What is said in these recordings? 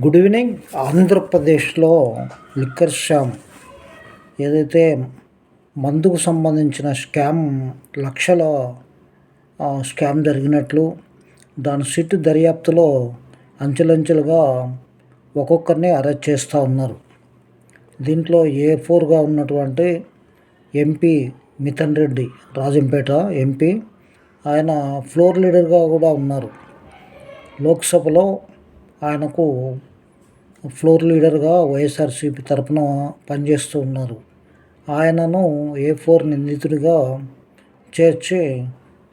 Good evening ఆంధ్రప్రదేశ్లో liquor scam ఏదైతే మందుకు సంబంధించిన స్కామ్ లక్షల స్కామ్ జరిగినట్లు దాని సిట్ దర్యాప్తులో అంచెలంచెలుగా ఒక్కొక్కరిని అరెస్ట్ చేస్తూ ఉన్నారు. దీంట్లో ఏ ఫోర్గా ఉన్నటువంటి ఎంపీ మిథన్ రెడ్డి రాజంపేట ఎంపీ ఆయన ఫ్లోర్ లీడర్గా కూడా ఉన్నారు. లోక్సభలో ఆయనకు ఫ్లోర్ లీడర్గా వైఎస్ఆర్సీపీ తరపున పనిచేస్తూ ఉన్నారు. ఆయనను ఏ ఫోర్ నిందితుడిగా చేర్చి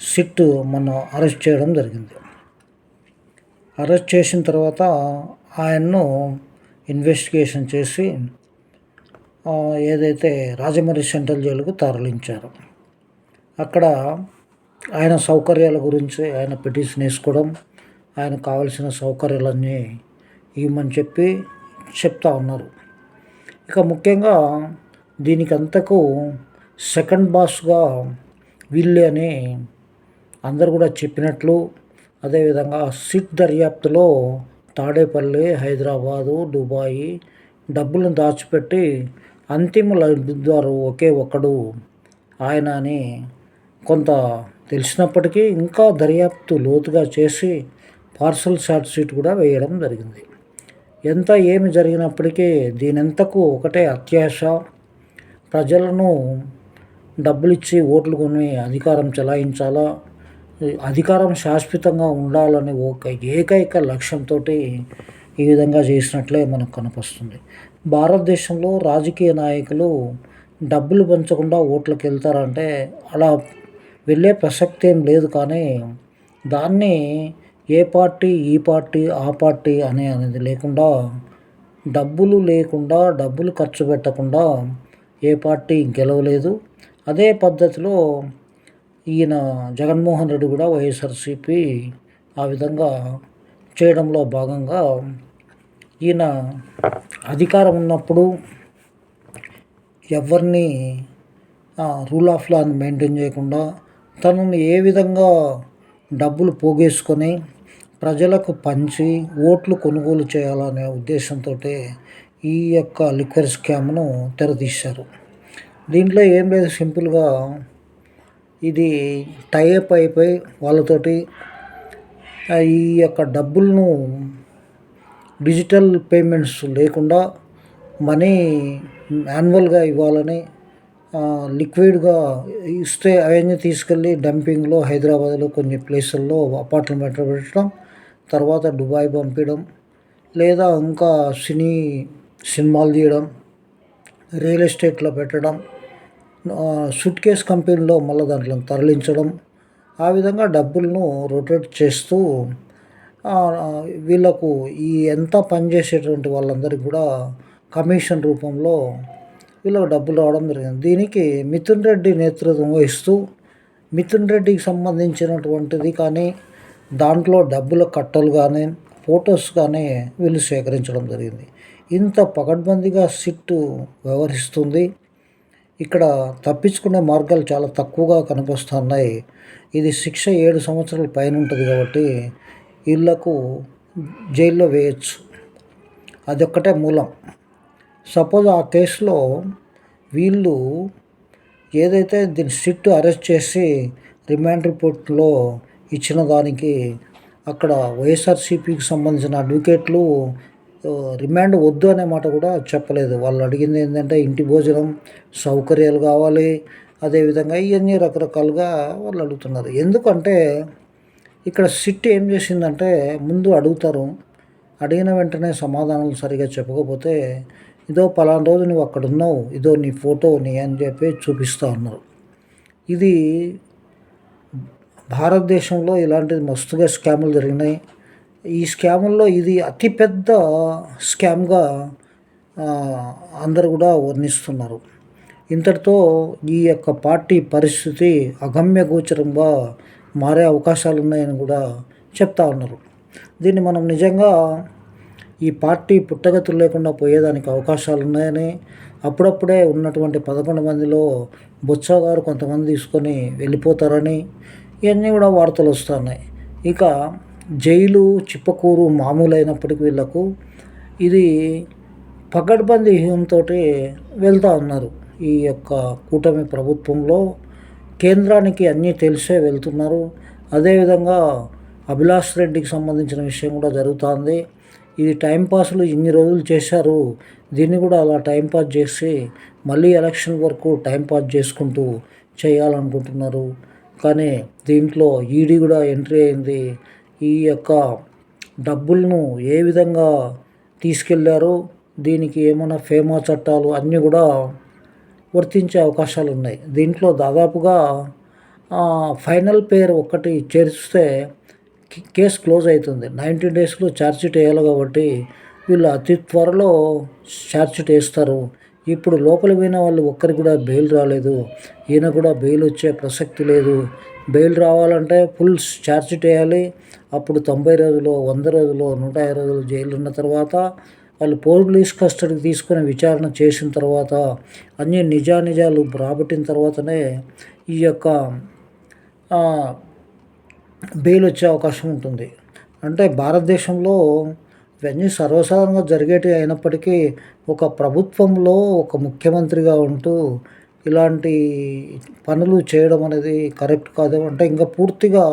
సిట్ మన అరెస్ట్ చేయడం జరిగింది. అరెస్ట్ చేసిన తర్వాత ఆయన్ను ఇన్వెస్టిగేషన్ చేసి ఏదైతే రాజమండ్రి సెంట్రల్ జైలుకు తరలించారు. అక్కడ ఆయన సౌకర్యాల గురించి ఆయన పిటిషన్ వేసుకోవడం ఆయన కావలసిన సౌకర్యాలన్నీ ఇవ్వమని చెప్పి చెప్తా ఉన్నారు. ఇక ముఖ్యంగా దీనికి అంతకు సెకండ్ బాస్గా వీళ్ళే అని అందరు కూడా చెప్పినట్లు అదేవిధంగా సిట్ దర్యాప్తులో తాడేపల్లి హైదరాబాదు దుబాయి డబ్బులను దాచిపెట్టి అంతిమ లబ్ధిదారు ఒకే ఒక్కడు ఆయన అని కొంత తెలిసినప్పటికీ ఇంకా దర్యాప్తు లోతుగా చేసి పార్సల్ షార్ట్ షీట్ కూడా వేయడం జరిగింది. ఎంత ఏమి జరిగినప్పటికీ దీనెంతకు ఒకటే అత్యాశ. ప్రజలను డబ్బులిచ్చి ఓట్లు కొని అధికారం చెలాయించాలా? అధికారం శాశ్వతంగా ఉండాలని ఒక ఏకైక లక్ష్యంతో ఈ విధంగా చేసినట్లే మనకు కనిపిస్తుంది. భారతదేశంలో రాజకీయ నాయకులు డబ్బులు పంచకుండా ఓట్లకు వెళ్తారంటే అలా వెళ్ళే ప్రసక్తి ఏం లేదు కానీ దాన్ని ఏ పార్టీ ఈ పార్టీ ఆ పార్టీ అనే అనేది లేకుండా డబ్బులు లేకుండా డబ్బులు ఖర్చు పెట్టకుండా ఏ పార్టీ గెలవలేదు. అదే పద్ధతిలో ఈయన జగన్మోహన్ రెడ్డి కూడా వైఎస్ఆర్సీపీ ఆ విధంగా చేయడంలో భాగంగా ఈయన అధికారం ఉన్నప్పుడు ఎవరిని రూల్ ఆఫ్ లాని మెయింటైన్ చేయకుండా తనను ఏ విధంగా డబ్బులు పోగేసుకొని ప్రజలకు పంచి ఓట్లు కొనుగోలు చేయాలనే ఉద్దేశంతో ఈ యొక్క లిక్వర్ స్కామ్ను తెరదీశారు దీంట్లో ఏం లేదు సింపుల్గా ఇది టైఅప్ అయిపోయి వాళ్ళతోటి ఈ యొక్క డబ్బులను డిజిటల్ పేమెంట్స్ లేకుండా మనీ మాన్యువల్గా ఇవ్వాలని లిక్విడ్గా ఇస్తే అవన్నీ తీసుకెళ్ళి డంపింగ్లో హైదరాబాద్లో కొన్ని ప్లేసుల్లో అపార్ట్మెంట్లో పెట్టడం తర్వాత దుబాయ్ పంపించడం లేదా ఇంకా సినీ సినిమాలు తీయడం రియల్ ఎస్టేట్లో పెట్టడం సూట్ కేస్ కంపెనీలో మళ్ళీ దాంట్లో తరలించడం ఆ విధంగా డబ్బులను రొటేట్ చేస్తూ వీళ్ళకు ఈ ఎంత పనిచేసేటువంటి వాళ్ళందరికీ కూడా కమిషన్ రూపంలో వీళ్ళకి డబ్బులు రావడం జరిగింది. దీనికి మిథున్ రెడ్డి నేతృత్వం వహిస్తూ మిథున్ రెడ్డికి సంబంధించినటువంటిది కానీ దాంట్లో డబ్బుల కట్టలు కానీ ఫొటోస్ కానీ వీళ్ళు సేకరించడం జరిగింది. ఇంత పకడ్బందీగా సిట్టు వ్యవహరిస్తుంది. ఇక్కడ తప్పించుకునే మార్గాలు చాలా తక్కువగా కనిపిస్తున్నాయి. ఇది శిక్ష ఏడు సంవత్సరాల పైన ఉంటుంది కాబట్టి వీళ్ళకు జైల్లో వేయచ్చు. అదొక్కటే మూలం. సపోజ్ ఆ కేసులో వీళ్ళు ఏదైతే దీన్ని సిట్ అరెస్ట్ చేసి రిమాండ్ రిపోర్ట్లో ఇచ్చిన దానికి అక్కడ వైఎస్ఆర్సీపీకి సంబంధించిన అడ్వకేట్లు రిమాండ్ వద్దు అనే మాట కూడా చెప్పలేదు. వాళ్ళు అడిగింది ఏంటంటే ఇంటి భోజనం సౌకర్యాలు కావాలి అదేవిధంగా ఇవన్నీ రకరకాలుగా వాళ్ళు అడుగుతున్నారు. ఎందుకంటే ఇక్కడ సిట్ ఏం చేసిందంటే ముందు అడుగుతారు అడిగిన వెంటనే సమాధానాలు సరిగా చెప్పకపోతే ఇదో పలానా రోజు నువ్వు అక్కడ ఉన్నావు ఇదో నీ ఫోటోని అని చెప్పి చూపిస్తూ ఉన్నారు ఇది భారతదేశంలో ఇలాంటిది మస్తుగా స్కాములు జరిగినాయి. ఈ స్కాముల్లో ఇది అతిపెద్ద స్కామ్గా అందరు కూడా వర్ణిస్తున్నారు. ఇంతటితో ఈ యొక్క పార్టీ పరిస్థితి అగమ్య గోచరంగా మారే అవకాశాలు ఉన్నాయని కూడా చెప్తా ఉన్నారు. దీన్ని మనం నిజంగా ఈ పార్టీ పుట్టగతులు లేకుండా పోయేదానికి అవకాశాలు ఉన్నాయని అప్పుడప్పుడే ఉన్నటువంటి పదకొండు మందిలో బొత్స గారు కొంతమంది తీసుకొని వెళ్ళిపోతారని ఇవన్నీ కూడా వార్తలు వస్తున్నాయి. ఇక జైలు చిప్పకూరు మామూలు అయినప్పటికీ వీళ్ళకు ఇది పగడ్బందీ వ్యూహంతో వెళ్తూ ఉన్నారు. ఈ యొక్క కూటమి ప్రభుత్వంలో కేంద్రానికి అన్నీ తెలిసే వెళ్తున్నారు. అదేవిధంగా అభిలాష్ రెడ్డికి సంబంధించిన విషయం కూడా జరుగుతుంది. ఇది టైంపాస్లు ఇన్ని రోజులు చేశారు. దీన్ని కూడా అలా టైంపాస్ చేసి మళ్ళీ ఎలక్షన్ వరకు టైంపాస్ చేసుకుంటూ చేయాలనుకుంటున్నారు. కానీ దీంట్లో ఈడీ కూడా ఎంట్రీ అయింది. ఈ యొక్క డబ్బులను ఏ విధంగా తీసుకెళ్ళారో దీనికి ఏమైనా ఫేమా చట్టాలు అన్నీ కూడా వర్తించే అవకాశాలు ఉన్నాయి. దీంట్లో దాదాపుగా ఫైనల్ పేరు ఒక్కటి చేరిస్తే కేసు క్లోజ్ అవుతుంది నైంటీ డేస్లో ఛార్జ్షీట్ వేయాలి కాబట్టి వీళ్ళు అతి త్వరలో ఛార్జ్షీట్ వేస్తారు. ఇప్పుడు లోపల పోయిన వాళ్ళు ఒక్కరికి కూడా బెయిల్ రాలేదు. ఈయన కూడా బెయిల్ వచ్చే ప్రసక్తి లేదు. బెయిల్ రావాలంటే ఫుల్ ఛార్జ్షీట్ వేయాలి. అప్పుడు తొంభై రోజులు వంద రోజులు నూట యాభై రోజులు జైలు ఉన్న తర్వాత వాళ్ళు పోలీస్ కస్టడీకి తీసుకొని విచారణ చేసిన తర్వాత అన్ని నిజానిజాలు రాబట్టిన తర్వాతనే ఈ యొక్క బెయిల్ వచ్చే అవకాశం ఉంటుంది. అంటే భారతదేశంలో ఇవన్నీ సర్వసాధారణంగా జరిగేటివి అయినప్పటికీ ఒక ప్రభుత్వంలో ఒక ముఖ్యమంత్రిగా ఉంటూ ఇలాంటి పనులు చేయడం అనేది కరెక్ట్ కాదు. అంటే ఇంకా పూర్తిగా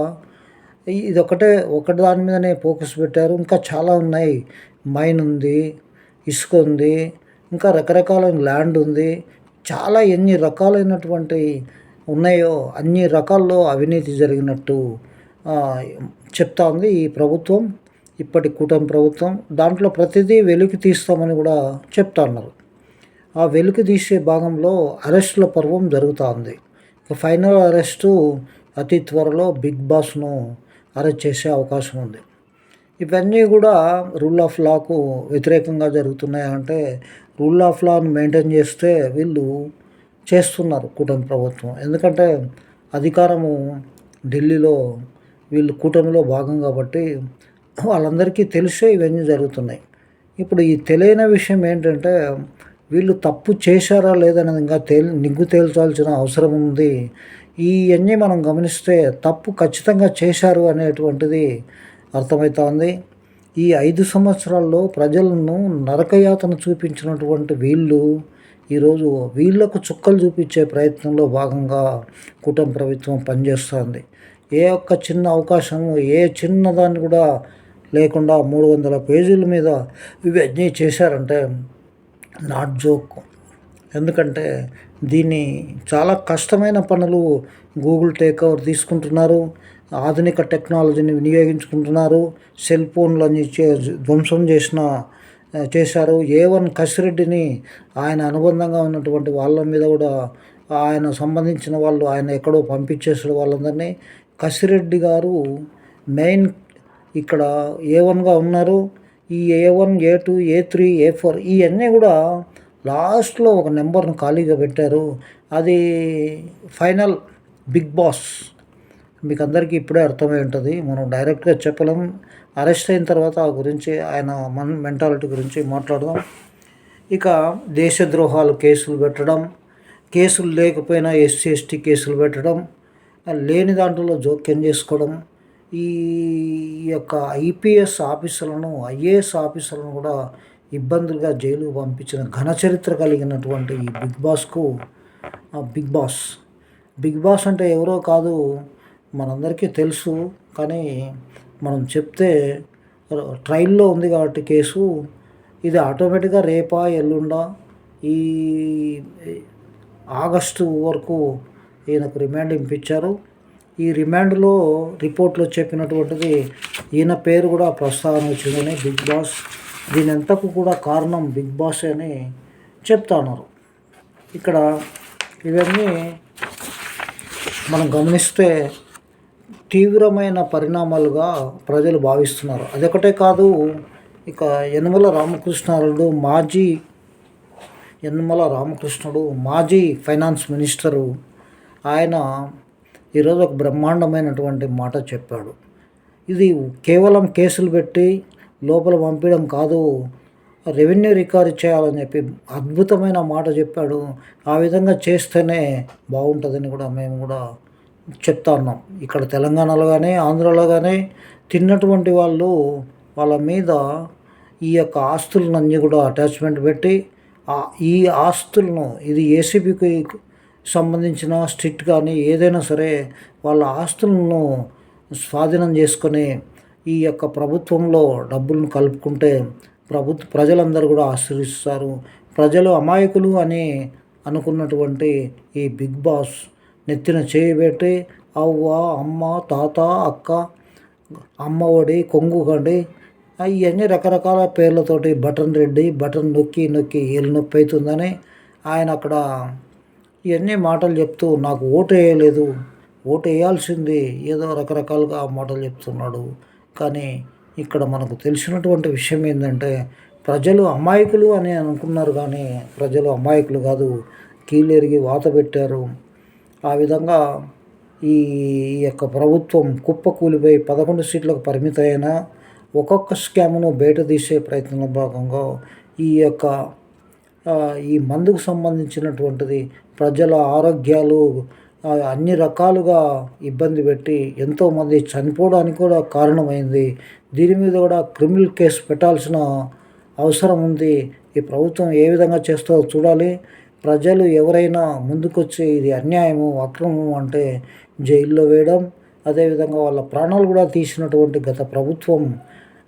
ఇది ఒకటే ఒకటి దాని మీదనే ఫోకస్ పెట్టారు. ఇంకా చాలా ఉన్నాయి. మైన్ ఉంది ఇసుక ఉంది ఇంకా రకరకాలైన ల్యాండ్ ఉంది. చాలా ఎన్ని రకాలైనటువంటి ఉన్నాయో అన్ని రకాల్లో అవినీతి జరిగినట్టు చెప్తా ఉంది ఈ ప్రభుత్వం ఇప్పటి కూటమి ప్రభుత్వం. దాంట్లో ప్రతిదీ వెలికి తీస్తామని కూడా చెప్తా ఉన్నారు ఆ వెలికి తీసే భాగంలో అరెస్టుల పర్వం జరుగుతూ ఉంది ఫైనల్ అరెస్టు అతి త్వరలో బిగ్ బాస్ను అరెస్ట్ చేసే అవకాశం ఉంది. ఇవన్నీ కూడా రూల్ ఆఫ్ లాకు వ్యతిరేకంగా జరుగుతున్నాయి అంటే రూల్ ఆఫ్ లాను మెయింటైన్ చేస్తే వీళ్ళు చేస్తున్నారు కూటమి ప్రభుత్వం. ఎందుకంటే అధికారము ఢిల్లీలో వీళ్ళు కూటమిలో భాగం కాబట్టి వాళ్ళందరికీ తెలిసే ఇవన్నీ జరుగుతున్నాయి. ఇప్పుడు ఈ తెలియని విషయం ఏంటంటే వీళ్ళు తప్పు చేశారా లేదనేది ఇంకా తేలి నిగ్గు తేల్చాల్సిన అవసరం ఉంది. ఇవన్నీ మనం గమనిస్తే తప్పు ఖచ్చితంగా చేశారు అనేటువంటిది అర్థమవుతోంది ఈ ఐదు సంవత్సరాల్లో ప్రజలను నరకయాతన చూపించినటువంటి వీళ్ళు ఈరోజు వీళ్ళకు చుక్కలు చూపించే ప్రయత్నంలో భాగంగా కూటమి ప్రభుత్వం పనిచేస్తుంది. ఏ ఒక్క చిన్న అవకాశము ఏ చిన్నదాన్ని కూడా లేకుండా మూడు వందల పేజీల మీద ఇవన్నీ చేశారంటే నాట్ జోక్. ఎందుకంటే దీన్ని చాలా కష్టమైన పనులు గూగుల్ టేక్ ఓవర్ తీసుకుంటున్నారు. ఆధునిక టెక్నాలజీని వినియోగించుకుంటున్నారు. సెల్ ఫోన్లని ధ్వంసం చేసిన చేశారు. ఏ వన్ కసిరెడ్డిని ఆయన అనుబంధంగా ఉన్నటువంటి వాళ్ళ మీద కూడా ఆయన సంబంధించిన వాళ్ళు ఆయన ఎక్కడో పంపించేసిన వాళ్ళందరినీ కసిరెడ్డి గారు మెయిన్ ఇక్కడ ఏ వన్గా ఉన్నారు. ఈ A one A two A three A four ఇవన్నీ కూడా లాస్ట్లో ఒక నెంబర్ను ఖాళీగా పెట్టారు. అది ఫైనల్ బిగ్ బాస్. మీకు అందరికీ ఇప్పుడే అర్థమై ఉంటుంది. మనం డైరెక్ట్గా చెప్పలేం. అరెస్ట్ అయిన తర్వాత ఆ గురించి ఆయన మన మెంటాలిటీ గురించి మాట్లాడదాం. ఇక దేశద్రోహాలు కేసులు పెట్టడం కేసులు లేకపోయినా ఎస్సీ ఎస్టీ కేసులు పెట్టడం లేని దాంట్లో జోక్యం చేసుకోవడం ఈ యొక్క ఐపీఎస్ ఆఫీసర్లను ఐఏఎస్ ఆఫీసర్లను కూడా ఇబ్బందులుగా జైలుకు పంపించిన ఘన చరిత్ర కలిగినటువంటి ఈ బిగ్ బాస్కు బిగ్ బాస్. బిగ్ బాస్ అంటే ఎవరో కాదు మనందరికీ తెలుసు కానీ మనం చెప్తే ట్రైల్లో ఉంది కాబట్టి కేసు ఇది ఆటోమేటిక్గా రేపా ఎల్లుండా ఈ ఆగస్టు వరకు ఈయనకు రిమాండ్ ఇంపించారు ఈ రిమాండ్లో రిపోర్ట్లో చెప్పినటువంటిది ఈయన పేరు కూడా ప్రస్తావన వచ్చిందని బిగ్ బాస్ దీని ఎంతకు కూడా కారణం బిగ్ బాస్ అని చెప్తాన్నారు ఇక్కడ ఇవన్నీ మనం గమనిస్తే తీవ్రమైన పరిణామాలుగా ప్రజలు భావిస్తున్నారు. అదొకటే కాదు ఇక యనమల రామకృష్ణారుడు మాజీ యనమల రామకృష్ణుడు మాజీ ఫైనాన్స్ మినిస్టరు ఆయన ఈరోజు ఒక బ్రహ్మాండమైనటువంటి మాట చెప్పాడు. ఇది కేవలం కేసులు పెట్టి లోపల పంపించడం కాదు రెవెన్యూ రికార్డ్ చేయాలని చెప్పి అద్భుతమైన మాట చెప్పాడు. ఆ విధంగా చేస్తేనే బాగుంటుందని కూడా మేము కూడా చెప్తా ఉన్నాం. ఇక్కడ తెలంగాణలో కానీ ఆంధ్రాలో కానీ తిన్నటువంటి వాళ్ళు వాళ్ళ మీద ఈ యొక్క ఆస్తులన్నీ కూడా అటాచ్మెంట్ పెట్టి ఈ ఆస్తులను ఇది ఏసీబీకి సంబంధించిన స్ట్రిక్ట్ కానీ ఏదైనా సరే వాళ్ళ ఆస్తులను స్వాధీనం చేసుకొని ఈ యొక్క ప్రభుత్వంలో డబ్బులను కలుపుకుంటే ప్రభుత్వ ప్రజలందరూ కూడా ఆశ్రయిస్తారు ప్రజలు అమాయకులు అని అనుకున్నటువంటి ఈ బిగ్ బాస్ నెత్తిన చేయబెట్టి అవ్వ అమ్మ తాత అక్క అమ్మ ఒడి కొంగు కండి ఇవన్నీ రకరకాల పేర్లతోటి బటన్ రెడ్డి బటన్ నొక్కి నొక్కి ఏళ్ళు నొప్పి అవుతుందని ఆయన అక్కడ ఇవన్నీ మాటలు చెప్తూ నాకు ఓటు వేయలేదు. ఓటు వేయాల్సింది. ఏదో రకరకాలుగా మాటలు చెప్తున్నాడు. కానీ ఇక్కడ మనకు తెలిసినటువంటి విషయం ఏంటంటే ప్రజలు అమాయకులు అని అనుకున్నారు కానీ ప్రజలు అమాయకులు కాదు. కీళ్ళెరిగి వాత పెట్టారు. ఆ విధంగా ఈ యొక్క ప్రభుత్వం కుప్ప కూలిపోయి పదకొండు సీట్లకు పరిమితమైన ఒక్కొక్క స్కామ్ను బయట తీసే ప్రయత్నంలో భాగంగా ఈ యొక్క ఈ మందుకు సంబంధించినటువంటిది ప్రజల ఆరోగ్యాలు అన్ని రకాలుగా ఇబ్బంది పెట్టి ఎంతోమంది చనిపోవడానికి కూడా కారణమైంది. దీని మీద కూడా క్రిమినల్ కేసు పెట్టాల్సిన అవసరం ఉంది. ఈ ప్రభుత్వం ఏ విధంగా చేస్తుందో చూడాలి. ప్రజలు ఎవరైనా ముందుకొచ్చి ఇది అన్యాయము అక్రమము అంటే జైల్లో వేయడం అదేవిధంగా వాళ్ళ ప్రాణాలు కూడా తీసినటువంటి గత ప్రభుత్వం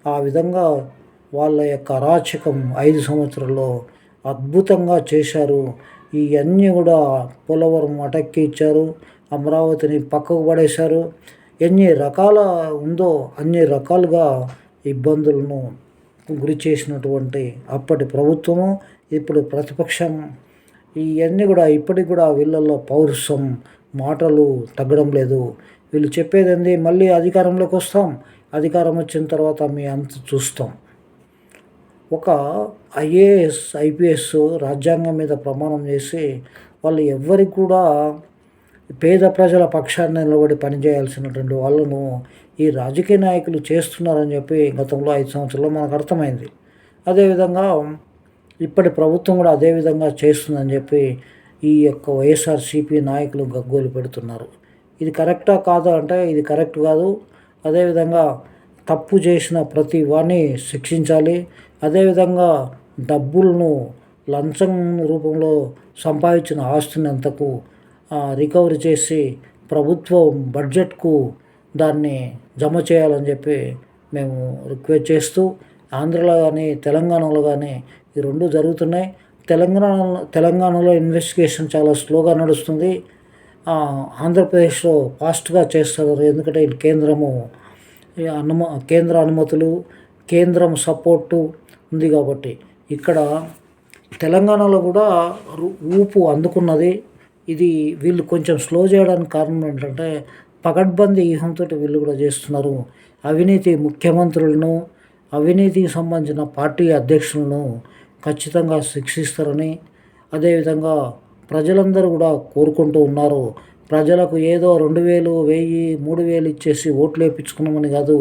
ఆ విధంగా వాళ్ళ యొక్క అరాచకం ఐదు సంవత్సరాల్లో అద్భుతంగా చేశారు. ఇవన్నీ కూడా పోలవరం అటక్కి ఇచ్చారు అమరావతిని పక్కకు పడేశారు. ఎన్ని రకాల ఉందో అన్ని రకాలుగా ఇబ్బందులను గురి చేసినటువంటి అప్పటి ప్రభుత్వము ఇప్పుడు ప్రతిపక్షం. ఇవన్నీ కూడా ఇప్పటికి కూడా వీళ్ళల్లో పౌరుషం మాటలు తగ్గడం లేదు. వీళ్ళు చెప్పేది మళ్ళీ అధికారంలోకి వస్తాం. అధికారం వచ్చిన తర్వాత మీ అంత చూస్తాం. ఒక ఐఏఎస్ ఐపీఎస్ రాజ్యాంగం మీద ప్రమాణం చేసి వాళ్ళు ఎవ్వరికి కూడా పేద ప్రజల పక్షాన్ని నిలబడి పనిచేయాల్సినటువంటి వాళ్ళను ఈ రాజకీయ నాయకులు చేస్తున్నారని చెప్పి గతంలో ఐదు సంవత్సరాల్లో మనకు అర్థమైంది. అదేవిధంగా ఇప్పటి ప్రభుత్వం కూడా అదేవిధంగా చేస్తుందని చెప్పి ఈ యొక్క వైఎస్ఆర్సీపీ నాయకులు గగ్గోలు పెడుతున్నారు. ఇది కరెక్టా కాదా అంటే ఇది కరెక్ట్ కాదు. అదేవిధంగా తప్పు చేసిన ప్రతి వాడిని శిక్షించాలి అదేవిధంగా డబ్బులను లంచం రూపంలో సంపాదించిన ఆస్తిని అంతకు రికవరీ చేసి ప్రభుత్వం బడ్జెట్కు దాన్ని జమ చేయాలని చెప్పి మేము రిక్వెస్ట్ చేస్తూ ఆంధ్రలో కానీ తెలంగాణలో కానీ ఈ రెండు జరుగుతున్నాయి. తెలంగాణ తెలంగాణలో ఇన్వెస్టిగేషన్ చాలా స్లోగా నడుస్తుంది. ఆంధ్రప్రదేశ్లో ఫాస్ట్గా చేస్తారు ఎందుకంటే కేంద్రము అనుమ కేంద్ర అనుమతులు కేంద్రం సపోర్టు ఉంది కాబట్టి ఇక్కడ తెలంగాణలో కూడా ఊపు అందుకున్నది. ఇది వీళ్ళు కొంచెం స్లో చేయడానికి కారణం ఏంటంటే పకడ్బందీ వ్యూహంతో వీళ్ళు కూడా చేస్తున్నారు. అవినీతి ముఖ్యమంత్రులను అవినీతికి సంబంధించిన పార్టీ అధ్యక్షులను ఖచ్చితంగా శిక్షిస్తారని అదేవిధంగా ప్రజలందరూ కూడా కోరుకుంటూ ఉన్నారు. ప్రజలకు ఏదో రెండు వేలు వెయ్యి మూడు వేలు ఇచ్చేసి ఓట్లు వేయించుకున్నామని కాదు.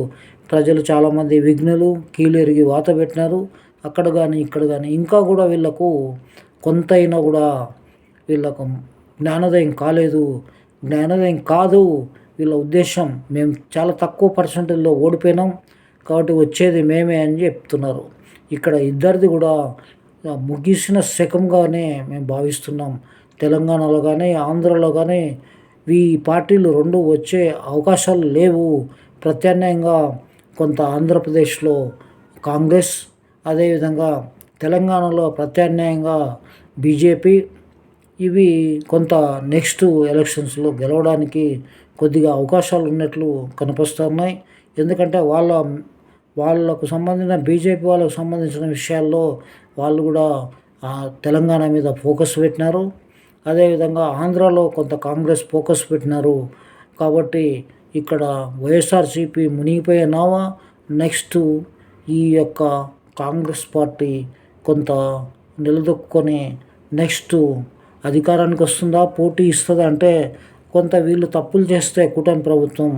ప్రజలు చాలామంది విఘ్నులు కీలెరిగి వాత పెట్టినారు. అక్కడ కానీ ఇక్కడ కానీ ఇంకా కూడా వీళ్ళకు కొంతైనా కూడా వీళ్ళకు జ్ఞానోదయం కాలేదు. జ్ఞానోదయం కాదు. వీళ్ళ ఉద్దేశం మేము చాలా తక్కువ పర్సంటేజ్లో ఓడిపోయినాం. కాబట్టి వచ్చేది మేమే అని చెప్తున్నారు. ఇక్కడ ఇద్దరిది కూడా ముగిసిన శకంగానే మేము భావిస్తున్నాం. తెలంగాణలో కానీ ఆంధ్రలో కానీ ఈ పార్టీలు రెండు వచ్చే అవకాశాలు లేవు. ప్రత్యామ్నాయంగా కొంత ఆంధ్రప్రదేశ్లో కాంగ్రెస్ అదేవిధంగా తెలంగాణలో ప్రత్యామ్నాయంగా బీజేపీ. ఇవి కొంత నెక్స్ట్ ఎలక్షన్స్లో గెలవడానికి కొద్దిగా అవకాశాలు ఉన్నట్లు కనిపిస్తున్నాయి. ఎందుకంటే వాళ్ళ వాళ్ళకు సంబంధించిన బీజేపీ వాళ్ళకు సంబంధించిన విషయాల్లో వాళ్ళు కూడా తెలంగాణ మీద ఫోకస్ పెట్టినారు. అదేవిధంగా ఆంధ్రాలో కొంత కాంగ్రెస్ ఫోకస్ పెట్టినారు. కాబట్టి ఇక్కడ వైఎస్ఆర్సీపీ మునిగిపోయినావా? నెక్స్ట్ ఈ యొక్క కాంగ్రెస్ పార్టీ కొంత నిలదొక్కుని నెక్స్ట్ అధికారానికి వస్తుందా? పోటీ ఇస్తుందా? అంటే కొంత వీళ్ళు తప్పులు చేస్తే కూటమి ప్రభుత్వం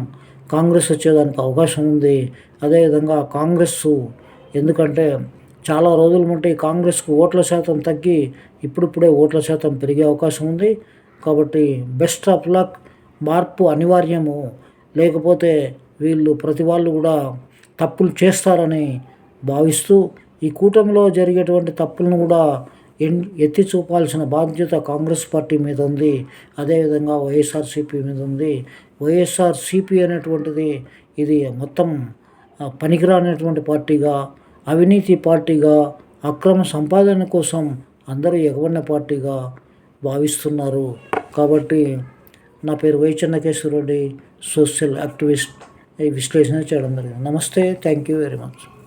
కాంగ్రెస్ వచ్చేదానికి అవకాశం ఉంది. అదేవిధంగా కాంగ్రెస్ ఎందుకంటే చాలా రోజుల నుండి కాంగ్రెస్కు ఓట్ల శాతం తగ్గి ఇప్పుడిప్పుడే ఓట్ల శాతం పెరిగే అవకాశం ఉంది. కాబట్టి బెస్ట్ ఆఫ్ లక్ మార్పు అనివార్యము. లేకపోతే వీళ్ళు ప్రతి వాళ్ళు కూడా తప్పులు చేస్తారని భావిస్తూ ఈ కూటమిలో జరిగేటువంటి తప్పులను కూడా ఎన్ ఎత్తి చూపాల్సిన బాధ్యత కాంగ్రెస్ పార్టీ మీద ఉంది. అదేవిధంగా వైఎస్ఆర్సీపీ మీద ఉంది. వైఎస్ఆర్సీపీ అనేటువంటిది ఇది మొత్తం పనికిరానటువంటి పార్టీగా అవినీతి పార్టీగా అక్రమ సంపాదన కోసం అందరూ ఎగబడిన పార్టీగా భావిస్తున్నారు. కాబట్టి నా పేరు వై చెన్నకేశ్వరరెడ్డి సోషల్ యాక్టివిస్ట్ ఈ విశ్లేషణ చేయడం జరిగింది. నమస్తే థ్యాంక్ యూ వెరీ మచ్.